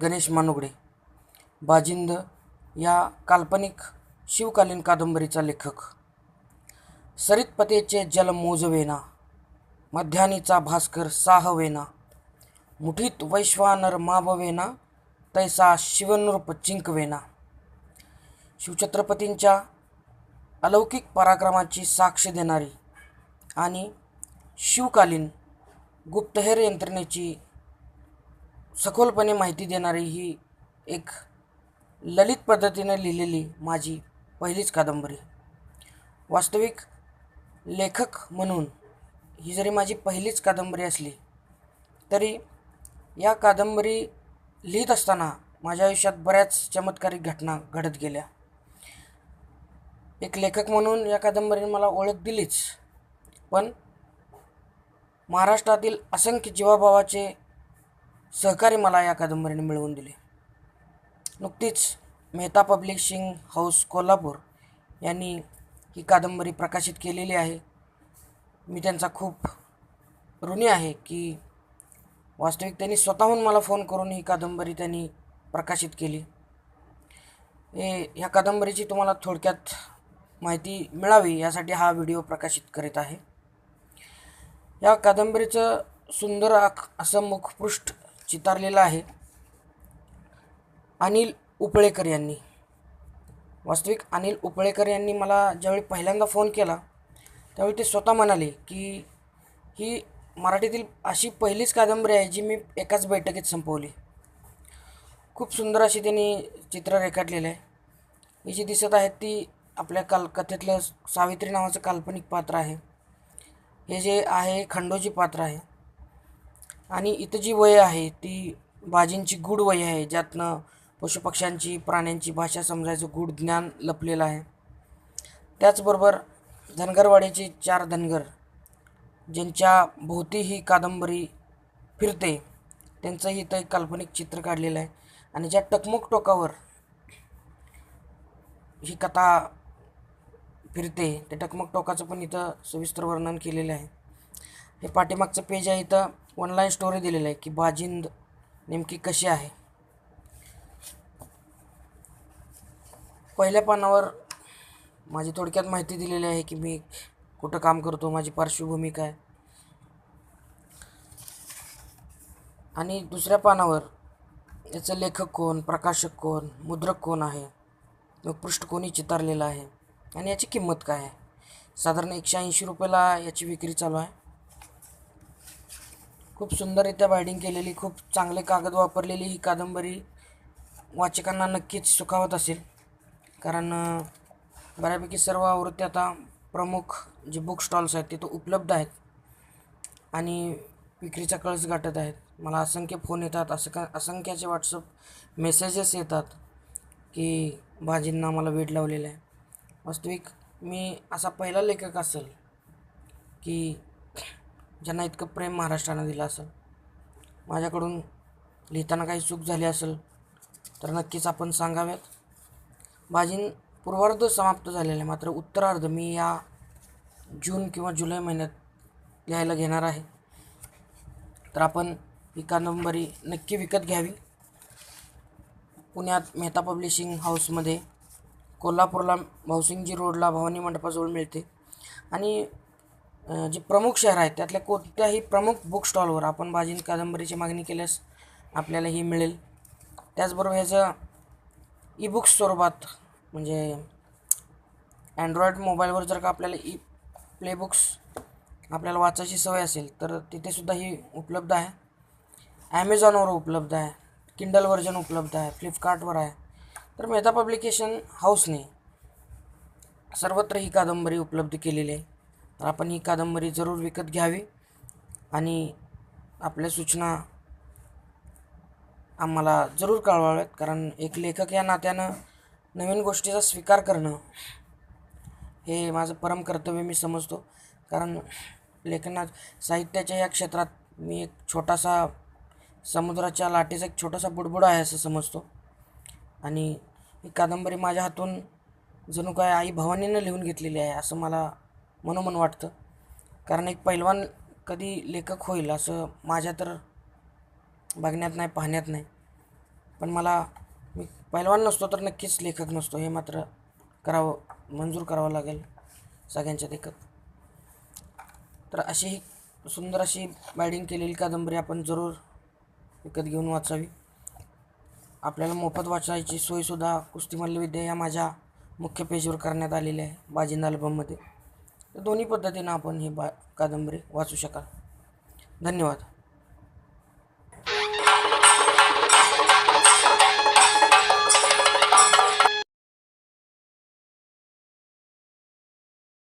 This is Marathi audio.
गणेश मानुगडे बाजिंद या काल्पनिक शिवकालीन कादंबरीचा लेखक. सरितपतेचे जल मोजवेना मध्यानीचा भास्कर साहवेना मुठीत वैश्वानर माववेना तैसा शिवनृप चिंकवेना. शिवछत्रपतींच्या अलौकिक पराक्रमाची साक्ष देणारी आणि शिवकालीन गुप्तहेर यंत्रणेची सखोलपणे माहिती देणारी ही एक ललित पद्धतीने लिहिलेली माझी पहिलीच कादंबरी. वास्तविक लेखक म्हणून ही जरी माझी पहिलीच कादंबरी असली तरी या कादंबरी लिहित असताना माझ्या आयुष्यात बऱ्याच चमत्कारिक घटना घडत गेल्या. एक लेखक म्हणून या कादंबरीने मला ओळख दिलीच. पण महाराष्ट्रातील असंख्य जीवाभावाचे सहकारी मला या कादंबरीने मिळवून दिले. नुकतीच मेहता पब्लिशिंग हाऊस कोल्हापूर यांनी ही कादंबरी प्रकाशित केलेली आहे. मी त्यांचा खूप ऋणी आहे की वास्तविक त्यांनी स्वतःहून मला फोन करून ही कादंबरी त्यांनी प्रकाशित केली. हे ह्या कादंबरीची तुम्हाला थोडक्यात माहिती मिळावी यासाठी हा व्हिडिओ प्रकाशित करीत आहे. या कादंबरीचं सुंदर आख असं मुखपृष्ठ चितारलेलं आहे. अनिल उपळेकर यांनी. वास्तविक अनिल उपळेकर यांनी मला ज्यावेळी पहिल्यांदा फोन केला त्यावेळी ते स्वतः म्हणाले की ही मराठीतील अशी पहिलीच कादंबरी आहे जी मी एकाच बैठकीत संपवली. खूप सुंदर अशी त्यांनी चित्र रेखाटलेलं आहे. ही जी दिसत आहेत ती आपल्या काल कथेतलं सावित्री नावाचं काल्पनिक पात्र आहे. हे जे आहे खंडोजी पात्र आहे. आणि इथं जी वय आहे ती बाजींची गूढ वय आहे ज्यातनं पशुपक्ष्यांची प्राण्यांची भाषा समजायचं गूढ ज्ञान लपलेलं आहे. त्याचबरोबर धनगरवाडीचे चार धनगर ज्यांच्या भोवती ही कादंबरी फिरते त्यांचंही इथं एक काल्पनिक चित्र काढलेलं आहे. आणि ज्या टकमुक टोकावर ही कथा फिरते त्या टकमक टोकाचं पण इथं सविस्तर वर्णन केलेलं आहे. हे पाठीमागचं पेज आहे इथं. ऑनलाईन स्टोरी दिलेलं आहे की बाजिंद नेमकी कशी आहे. पहिल्या पानावर माझी थोडक्यात माहिती दिलेली आहे की मी कुठं काम करतो माझी पार्श्वभूमी काय. आणि दुसऱ्या पानावर याचं लेखक कोण प्रकाशक कोण मुद्रक कोण आहे मग पृष्ठ कोणी चितारलेलं आहे आणि याची किंमत काय आहे. साधारण एकशे ऐंशी रुपयाला याची विक्री चालू आहे. खूप सुंदररित्या बायडिंग केलेली खूप चांगले कागद वापरलेली ही कादंबरी वाचकांना नक्कीच सुखावत असेल. कारण बऱ्यापैकी सर्व आवृत्ती आता प्रमुख जे बुक स्टॉल्स आहेत तिथं उपलब्ध आहेत. आणि विक्रीचा कळस गाठत आहेत. मला असंख्य फोन येतात असं का असंख्याचे व्हॉट्सअप मेसेजेस येतात की भाजींना मला वेट लावलेला आहे. वास्तविक मी असा पहिला लेखक असेल की ज्यांना इतकं प्रेम महाराष्ट्रानं दिलं असेल माझ्याकडून लिहिताना काही चूक झाली असेल तर नक्कीच आपण सांगाव्यात. बाजीन पूर्वार्ध समाप्त झालेले आहे मात्र उत्तरार्ध मी या जून किंवा जुलै महिन्यात लिहायला घेणार आहे. तर आपण ही कादंबरी नक्की विकत घ्यावी. पुण्यात मेहता पब्लिशिंग हाऊसमध्ये कोल्हापूरला भाऊसिंगजी रोडला भवानी मंडपाजवळ मिळते. आणि जे प्रमुख शहर आहेत त्यातल्या कोणत्याही प्रमुख बुक स्टॉलवर आपण बाजीन कादंबरीची मागणी केल्यास आपल्याला ही मिळेल. त्याचबरोबर ह्याचं ई बुक्स स्वरूपात म्हणजे अँड्रॉईड मोबाईलवर जर का आपल्याला ई प्ले बुक्स आपल्याला वाचायची सवय असेल तर तिथेसुद्धा ही उपलब्ध आहे. ॲमेझॉनवर उपलब्ध आहे किंडल व्हर्जन उपलब्ध आहे फ्लिपकार्टवर आहे. तर मेहता पब्लिकेशन हाऊसने सर्वत्र ही कादंबरी उपलब्ध केलेली आहे. तर आपण ही कादंबरी जरूर विकत घ्यावी आणि आपल्या सूचना आम्हाला जरूर कळवाव्यात. कारण एक लेखक या नात्यानं नवीन गोष्टीचा स्वीकार करणं हे माझं परम कर्तव्य मी समजतो. कारण लेखनात साहित्याच्या या क्षेत्रात मी एक छोटासा समुद्राच्या लाटेचा एक छोटासा बुडबुडा आहे असं समजतो. आणि ही कादंबरी माझ्या हातून जणू काय आई भवानीनं लिहून घेतलेली आहे असं मला मनोमन वाटतं. कारण एक पैलवान कधी लेखक होईल असं माझ्या तर बघण्यात नाही पाहण्यात नाही. पण मला मी पैलवान नसतो तर नक्कीच लेखक नसतो. हे मात्र करावं मंजूर करावं लागेल सगळ्यांच्या देखत. तर अशी ही सुंदर अशी बायडिंग केलेली कादंबरी आपण जरूर विकत घेऊन वाचावी. आपल्याला मोफत वाचायची सोयसुद्धा कुस्ती मल्लविद्या या माझ्या मुख्य पेजवर करण्यात आलेली आहे बाजिंदा अल्बममध्ये तर दोन्ही पद्धतीनं आपण ही बा कादंबरी वाचू शकाल. धन्यवाद.